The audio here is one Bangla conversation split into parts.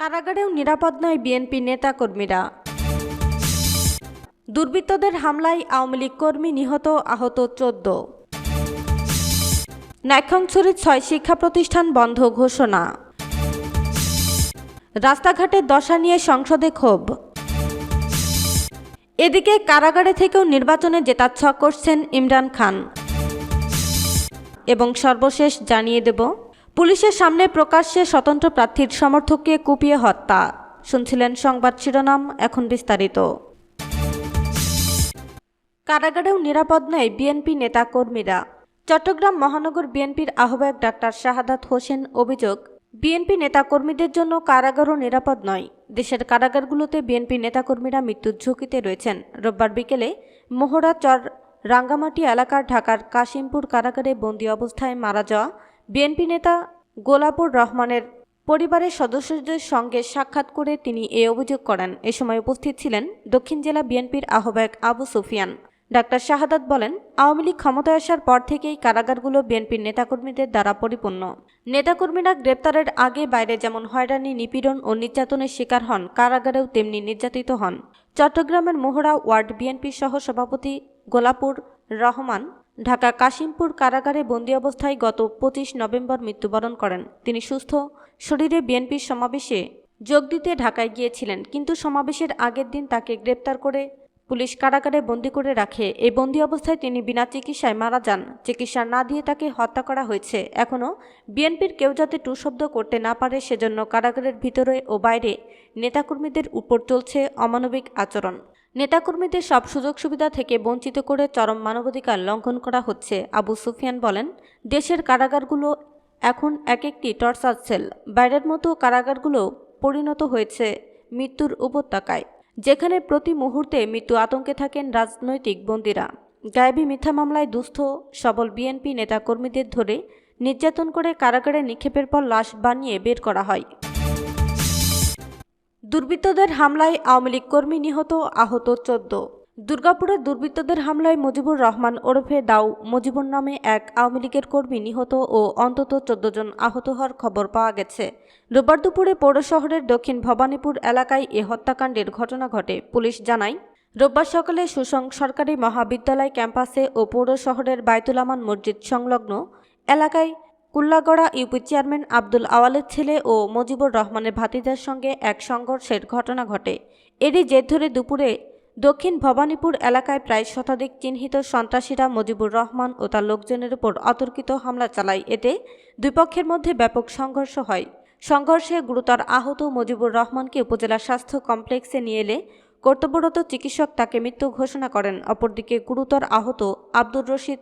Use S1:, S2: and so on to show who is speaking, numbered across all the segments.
S1: কারাগারেও নিরাপদ নয় বিএনপি নেতাকর্মীরা। দুর্বৃত্তদের হামলায় আওয়ামী লীগ কর্মী নিহত, আহত চোদ্দ। নাইক্ষংছড়ির ছয় শিক্ষা প্রতিষ্ঠান বন্ধ ঘোষণা। রাস্তাঘাটের দশা নিয়ে সংসদে ক্ষোভ। এদিকে কারাগারে থেকেও নির্বাচনে জেতার ছক করছেন ইমরান খান। এবং সর্বশেষ জানিয়ে দেব পুলিশের সামনে প্রকাশ্যে স্বতন্ত্র প্রার্থীর সমর্থককে কুপিয়ে হত্যা। শুনছিলেন সংবাদ শিরোনাম, এখন বিস্তারিত। কারাগারেও নিরাপদ নয় বিএনপি নেতা কর্মীরা চট্টগ্রাম মহানগর বিএনপির আহ্বায়ক ডাক্তার শাহাদাত হোসেন অভিযোগ, বিএনপি নেতাকর্মীদের জন্য কারাগারও নিরাপদ নয়। দেশের কারাগারগুলোতে বিএনপি নেতাকর্মীরা মৃত্যুর ঝুঁকিতে রয়েছেন। রোববার বিকেলে মোহরা চর রাঙ্গামাটি এলাকার ঢাকার কাশিমপুর কারাগারে বন্দি অবস্থায় মারা যাওয়া বিএনপি নেতা গোলাপুর রহমানের পরিবারের সদস্যদের সঙ্গে সাক্ষাৎ করে তিনি এ অভিযোগ করেন। এ সময় উপস্থিত ছিলেন দক্ষিণ জেলা বিএনপির আহ্বায়ক আবু সুফিয়ান। ডাক্তার শাহাদাত বলেন, আওয়ামী লীগ ক্ষমতায় আসার পর থেকেই কারাগারগুলো বিএনপির নেতাকর্মীদের দ্বারা পরিপূর্ণ। নেতাকর্মীরা গ্রেপ্তারের আগে বাইরে যেমন হয়রানি, নিপীড়ন ও নির্যাতনের শিকার হন, কারাগারেও তেমনি নির্যাতিত হন। চট্টগ্রামের মোহরা ওয়ার্ড বিএনপি সহ সভাপতি গোলাপুর রহমান ঢাকা কাশিমপুর কারাগারে বন্দি অবস্থায় গত পঁচিশ নভেম্বর মৃত্যুবরণ করেন। তিনি সুস্থ, শরীরে বিএনপির সমাবেশে যোগ দিতে ঢাকায় গিয়েছিলেন, কিন্তু সমাবেশের আগের দিন তাকে গ্রেপ্তার করে পুলিশ কারাগারে বন্দি করে রাখে। এই বন্দি অবস্থায় তিনি বিনা চিকিৎসায় মারা যান। চিকিৎসা না দিয়ে তাকে হত্যা করা হয়েছে। এখনও বিএনপির কেউ যাতে টু শব্দ করতে না পারে সেজন্য কারাগারের ভিতরে ও বাইরে নেতাকর্মীদের উপর চলছে অমানবিক আচরণ। নেতাকর্মীদের সব সুযোগ সুবিধা থেকে বঞ্চিত করে চরম মানবাধিকার লঙ্ঘন করা হচ্ছে। আবু সুফিয়ান বলেন, দেশের কারাগারগুলো এখন এক একটি টর্চার সেল। বাইরের মতো কারাগারগুলো পরিণত হয়েছে মৃত্যুর উপত্যকায়। যেখানে প্রতি মুহূর্তে মৃত্যু আতঙ্কে থাকেন রাজনৈতিক বন্দীরা। গায়েবী মিথ্যা মামলায় দুস্থ সবল বিএনপি নেতাকর্মীদের ধরে নির্যাতন করে কারাগারে নিক্ষেপের পর লাশ বানিয়ে বের করা হয়। দুর্বৃত্তদের হামলায় আওয়ামী লীগ কর্মী নিহত, আহত চোদ্দ। দুর্গাপুরে দুর্বৃত্তদের হামলায় মুজিবুর রহমান ওরফে দাউ, মুজিবুর নামে এক আওয়ামী লীগের কর্মী নিহত ও অন্তত চোদ্দ জন আহত হওয়ার খবর পাওয়া গেছে। রোববার দুপুরে পৌর শহরের দক্ষিণ ভবানীপুর এলাকায় এ হত্যাকাণ্ডের ঘটনা ঘটে, পুলিশ জানায়। রোববার সকালে সুসং সরকারি মহাবিদ্যালয় ক্যাম্পাসে ও পৌর শহরের বায়তুলামান মসজিদ সংলগ্ন এলাকায় কুল্লাগড়া ইউপি চেয়ারম্যান আব্দুল আওয়ালের ছেলে ও মুজিবুর রহমানের ভাতিজার সঙ্গে এক সংঘর্ষের ঘটনা ঘটে। এরই জের ধরে দুপুরে দক্ষিণ ভবানীপুর এলাকায় প্রায় শতাধিক চিহ্নিত সন্ত্রাসীরা মুজিবুর রহমান ও তার লোকজনের উপর অতর্কিত হামলা চালায়। এতে দুই পক্ষের মধ্যে ব্যাপক সংঘর্ষ হয়। সংঘর্ষে গুরুতর আহত মুজিবুর রহমানকে উপজেলা স্বাস্থ্য কমপ্লেক্সে নিয়ে এলে কর্তব্যরত চিকিৎসক তাকে মৃত্যু ঘোষণা করেন। অপরদিকে গুরুতর আহত আব্দুর রশিদ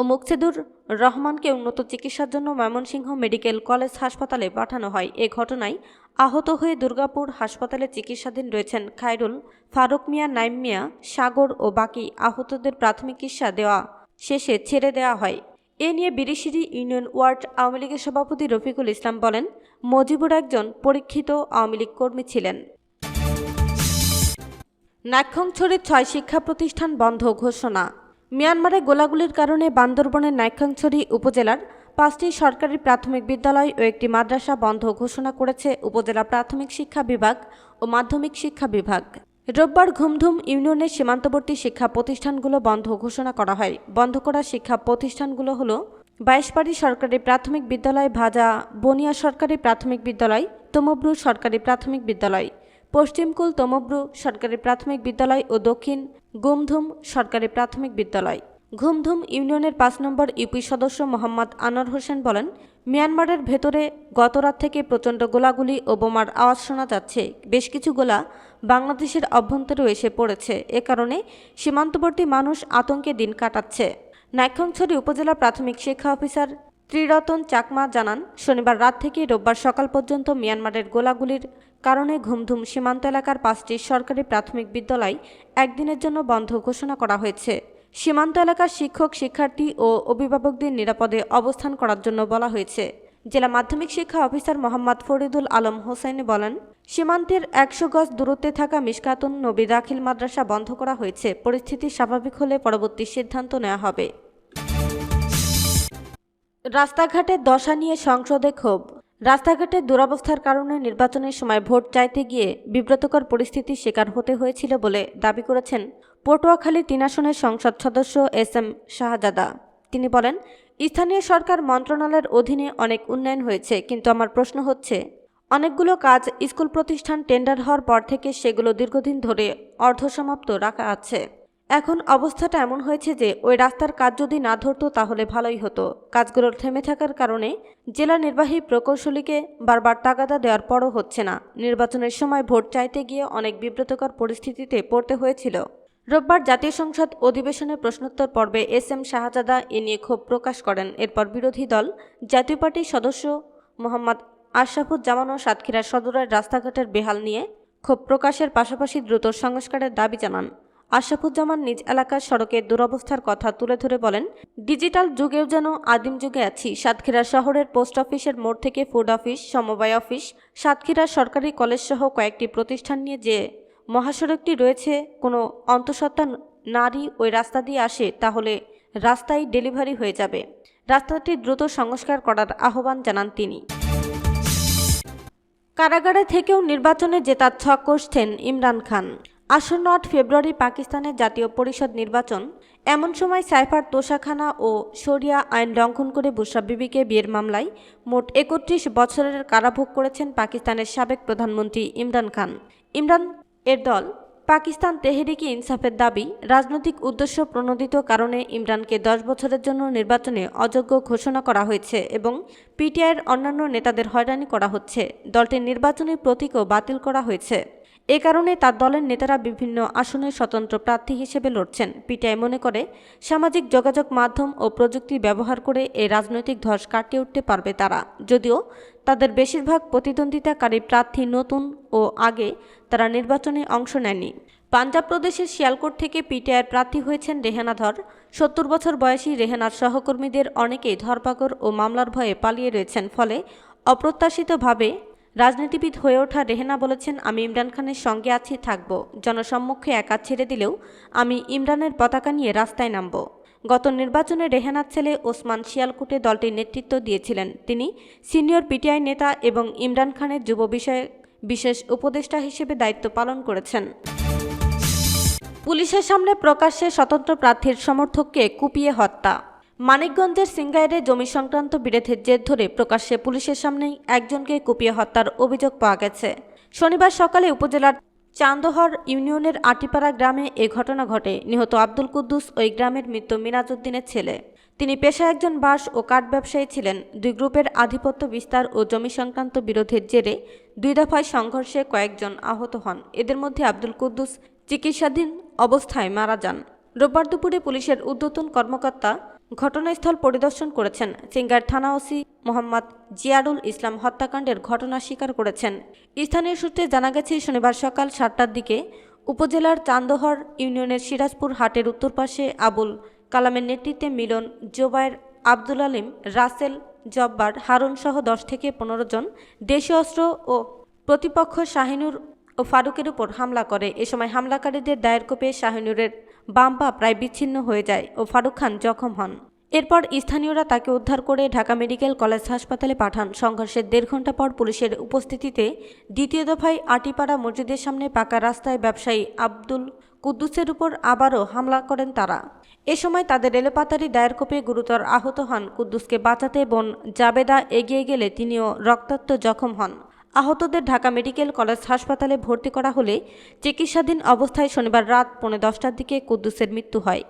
S1: ও মুকসেদুর রহমানকে উন্নত চিকিৎসার জন্য ময়মনসিংহ মেডিকেল কলেজ হাসপাতালে পাঠানো হয়। এ ঘটনায় আহত হয়ে দুর্গাপুর হাসপাতালে চিকিৎসাধীন রয়েছেন খায়রুল ফারুক মিয়া, নাইম মিয়া, সাগর ও বাকি আহতদের প্রাথমিক চিকিৎসা দেওয়া শেষে ছেড়ে দেওয়া হয়। এ নিয়ে বিরিশিরি ইউনিয়ন ওয়ার্ড আওয়ামী লীগের সভাপতি রফিকুল ইসলাম বলেন, মজিবুর একজন পরীক্ষিত আওয়ামী লীগ কর্মী ছিলেন। নাক্ষংছড়ির ছয় শিক্ষা প্রতিষ্ঠান বন্ধ ঘোষণা মিয়ানমারে গোলাগুলির কারণে বান্দরবনের নাইক্ষংছড়ি উপজেলার পাঁচটি সরকারি প্রাথমিক বিদ্যালয় ও একটি মাদ্রাসা বন্ধ ঘোষণা করেছে উপজেলা প্রাথমিক শিক্ষা বিভাগ ও মাধ্যমিক শিক্ষা বিভাগ। রোববার ঘুমধুম ইউনিয়নের সীমান্তবর্তী শিক্ষা প্রতিষ্ঠানগুলো বন্ধ ঘোষণা করা হয়। বন্ধ করা শিক্ষা প্রতিষ্ঠানগুলো হলো বাইশবাড়ি সরকারি প্রাথমিক বিদ্যালয়, ভাজা, বনিয়া সরকারি প্রাথমিক বিদ্যালয়, তমব্রু সরকারি প্রাথমিক বিদ্যালয়। পশ্চিমকুল তমব্রু সরকারি প্রাথমিক বিদ্যালয় ও দক্ষিণ গুমধুম সরকারি প্রাথমিক বিদ্যালয়। ঘুমধুম ইউনিয়নের পাঁচ নম্বর ইউপি সদস্য মোহাম্মদ আনোয়ার হোসেন বলেন, মিয়ানমারের ভেতরে গতরাত থেকে প্রচণ্ড গোলাগুলি ও বোমার আওয়াজ শোনা যাচ্ছে। বেশ কিছু গোলা বাংলাদেশের অভ্যন্তরেও এসে পড়েছে। এ কারণে সীমান্তবর্তী মানুষ আতঙ্কে দিন কাটাচ্ছে। নাইক্ষংছড়ি উপজেলা প্রাথমিক শিক্ষা অফিসার ত্রিরতন চাকমা জানান, শনিবার রাত থেকে রোববার সকাল পর্যন্ত মিয়ানমারের গোলাগুলির কারণে ঘুমধুম সীমান্ত এলাকার পাঁচটি সরকারি প্রাথমিক বিদ্যালয় একদিনের জন্য বন্ধ ঘোষণা করা হয়েছে। সীমান্ত এলাকার শিক্ষক, শিক্ষার্থী ও অভিভাবকদের নিরাপদে অবস্থান করার জন্য বলা হয়েছে। জেলা মাধ্যমিক শিক্ষা অফিসার মোহাম্মদ ফরিদুল আলম হোসেন বলেন, সীমান্তের একশো গজ দূরত্বে থাকা মিসকাতুন নবী দাখিল মাদ্রাসা বন্ধ করা হয়েছে। পরিস্থিতি স্বাভাবিক হলে পরবর্তী সিদ্ধান্ত নেওয়া হবে। রাস্তাঘাটের দশা নিয়ে সংসদে ক্ষোভ। রাস্তাঘাটের দুরবস্থার কারণে নির্বাচনের সময় ভোট চাইতে গিয়ে বিব্রতকর পরিস্থিতির শিকার হতে হয়েছিল বলে দাবি করেছেন পটুয়াখালী তিন আসনের সংসদ সদস্য এস এম শাহজাদা। তিনি বলেন, স্থানীয় সরকার মন্ত্রণালয়ের অধীনে অনেক উন্নয়ন হয়েছে, কিন্তু আমার প্রশ্ন হচ্ছে, অনেকগুলো কাজ স্কুল প্রতিষ্ঠান টেন্ডার হওয়ার পর থেকে সেগুলো দীর্ঘদিন ধরে অর্ধসমাপ্ত রাখা আছে। এখন অবস্থাটা এমন হয়েছে যে ওই রাস্তার কাজ যদি না ধরতো তাহলে ভালোই হতো। কাজগুলোর থেমে থাকার কারণে জেলা নির্বাহী প্রকৌশলীকে বারবার তাগাদা দেওয়ার পরও হচ্ছে না। নির্বাচনের সময় ভোট চাইতে গিয়ে অনেক বিব্রতকর পরিস্থিতিতে পড়তে হয়েছিল। রোববার জাতীয় সংসদ অধিবেশনে প্রশ্নোত্তর পর্বে এস এম শাহজাদা এ নিয়ে ক্ষোভ প্রকাশ করেন। এরপর বিরোধী দল, জাতীয় পার্টির সদস্য মোহাম্মদ আশরাফুজ্জামান ও সাতক্ষীরা সদরের রাস্তাঘাটের বেহাল নিয়ে ক্ষোভ প্রকাশের পাশাপাশি দ্রুত সংস্কারের দাবি জানান। আশরাফুজ্জামান নিজ এলাকার সড়কের দুরবস্থার কথা তুলে ধরে বলেন, ডিজিটাল যুগেও যেন আদিম যুগে আছি। সাতক্ষীরা শহরের পোস্ট অফিসের মোড় থেকে ফুড অফিস, সমবায় অফিস, সাতক্ষীরা সরকারি কলেজ সহ কয়েকটি প্রতিষ্ঠান নিয়ে যে মহাসড়কটি রয়েছে, কোনো অন্তঃসত্ত্বা নারী ওই রাস্তা দিয়ে আসে, তাহলে রাস্তায় ডেলিভারি হয়ে যাবে। রাস্তাটি দ্রুত সংস্কার করার আহ্বান জানান তিনি। কারাগারে থেকেও নির্বাচনে জেতার ছক কষছেন ইমরান খান। আসন্ন আট ফেব্রুয়ারি পাকিস্তানের জাতীয় পরিষদ নির্বাচন। এমন সময় সাইফার তোষাখানা ও শরিয়া আইন লঙ্ঘন করে বুশরা বিবিকে বিয়ের মামলায় মোট একত্রিশ বছরের কারাভোগ করেছেন পাকিস্তানের সাবেক প্রধানমন্ত্রী ইমরান খান। ইমরান এর দল পাকিস্তান তেহরিকি ইনসাফের দাবি, রাজনৈতিক উদ্দেশ্য প্রণোদিত কারণে ইমরানকে দশ বছরের জন্য নির্বাচনে অযোগ্য ঘোষণা করা হয়েছে এবং পিটিআইয়ের অন্যান্য নেতাদের হয়রানি করা হচ্ছে। দলটির নির্বাচনী প্রতীকও বাতিল করা হয়েছে। এ কারণে তার দলের নেতারা বিভিন্ন আসনে স্বতন্ত্র প্রার্থী হিসেবে লড়ছেন। পিটিআই মনে করে, সামাজিক যোগাযোগ মাধ্যম ও প্রযুক্তি ব্যবহার করে এই রাজনৈতিক ধস কাটিয়ে উঠতে পারবে তারা। যদিও তাদের বেশিরভাগ প্রতিদ্বন্দ্বিতাকারী প্রার্থী নতুন ও আগে তারা নির্বাচনে অংশ নেয়নি পাঞ্জাব প্রদেশের শিয়ালকোট থেকে পিটিআইয়ের প্রার্থী হয়েছেন রেহানা ধর। সত্তর বছর বয়সী রেহানার সহকর্মীদের অনেকেই ধরপাকড় ও মামলার ভয়ে পালিয়ে রয়েছেন। ফলে অপ্রত্যাশিতভাবে রাজনীতিবিদ হয়ে ওঠা রেহেনা বলেছেন, আমি ইমরান খানের সঙ্গে আছি, থাকব। জনসম্মুখে একা ছেড়ে দিলেও আমি ইমরানের পতাকা নিয়ে রাস্তায় নামব। গত নির্বাচনে রেহানার ছেলে ওসমান শিয়ালকুটে দলটির নেতৃত্ব দিয়েছিলেন। তিনি সিনিয়র পিটিআই নেতা এবং ইমরান খানের যুব বিষয়ে বিশেষ উপদেষ্টা হিসেবে দায়িত্ব পালন করেছেন। পুলিশের সামনে প্রকাশ্যে স্বতন্ত্র প্রার্থীর সমর্থককে কুপিয়ে হত্যা। মানিকগঞ্জের সিঙ্গাইরে জমি সংক্রান্ত বিরোধের জের ধরে প্রকাশ্যে পুলিশের সামনেই একজনকে কুপিয়ে হত্যার অভিযোগ পাওয়া গেছে। শনিবার সকালে উপজেলার চান্দহর ইউনিয়নের আটিপাড়া গ্রামে এ ঘটনা ঘটে। নিহত আব্দুল কুদ্দুস ওই গ্রামের মৃত্যু মিনাজউদ্দিনের ছেলে। তিনি পেশায় একজন বাস ও কাঠ ব্যবসায়ী ছিলেন। দুই গ্রুপের আধিপত্য বিস্তার ও জমি সংক্রান্ত বিরোধের জেরে দুই দফায় সংঘর্ষে কয়েকজন আহত হন। এদের মধ্যে আব্দুল কুদ্দুস চিকিৎসাধীন অবস্থায় মারা যান। রোববার দুপুরে পুলিশের ঊর্ধ্বতন কর্মকর্তা ঘটনাস্থল পরিদর্শন করেছেন সিঙ্গার থানা ওসি মোহাম্মদ জিয়ারুল ইসলাম হত্যাকাণ্ডের ঘটনা স্বীকার করেছেন। স্থানীয় সূত্রে জানা গেছে, শনিবার সকাল সাতটার দিকে উপজেলার চান্দহর ইউনিয়নের সিরাজপুর হাটের উত্তর পাশে আবুল কালামের নেতৃত্বে মিলন জোবায়ের আব্দুল আলিম, রাসেল জব্বার, হারুন সহ দশ থেকে পনেরো জন দেশীয় অস্ত্র ও প্রতিপক্ষ শাহিনুর ও ফারুকের উপর হামলা করে। এ সময় হামলাকারীদের দায়ের কোপে শাহিনুরের বাম পা প্রায় বিচ্ছিন্ন হয়ে যায় ও ফারুক খান জখম হন। এরপর স্থানীয়রা তাকে উদ্ধার করে ঢাকা মেডিকেল কলেজ হাসপাতালে পাঠান। সংঘর্ষের দেড় ঘণ্টা পর পুলিশের উপস্থিতিতে দ্বিতীয় দফায় আটিপাড়া মসজিদের সামনে পাকা রাস্তায় ব্যবসায়ী আব্দুল কুদ্দুসের উপর আবারও হামলা করেন তারা। এ সময় তাদের রেলপাতারি দায়ের কোপে গুরুতর আহত হন কুদ্দুসকে বাঁচাতে বোন জাবেদা এগিয়ে গেলে তিনিও রক্তাক্ত জখম হন। আহতদের ঢাকা মেডিকেল কলেজ হাসপাতালে ভর্তি করা হলে চিকিৎসাধীন অবস্থায় শনিবার রাত পৌনে দশটার দিকে কুদ্দুসের মৃত্যু হয়।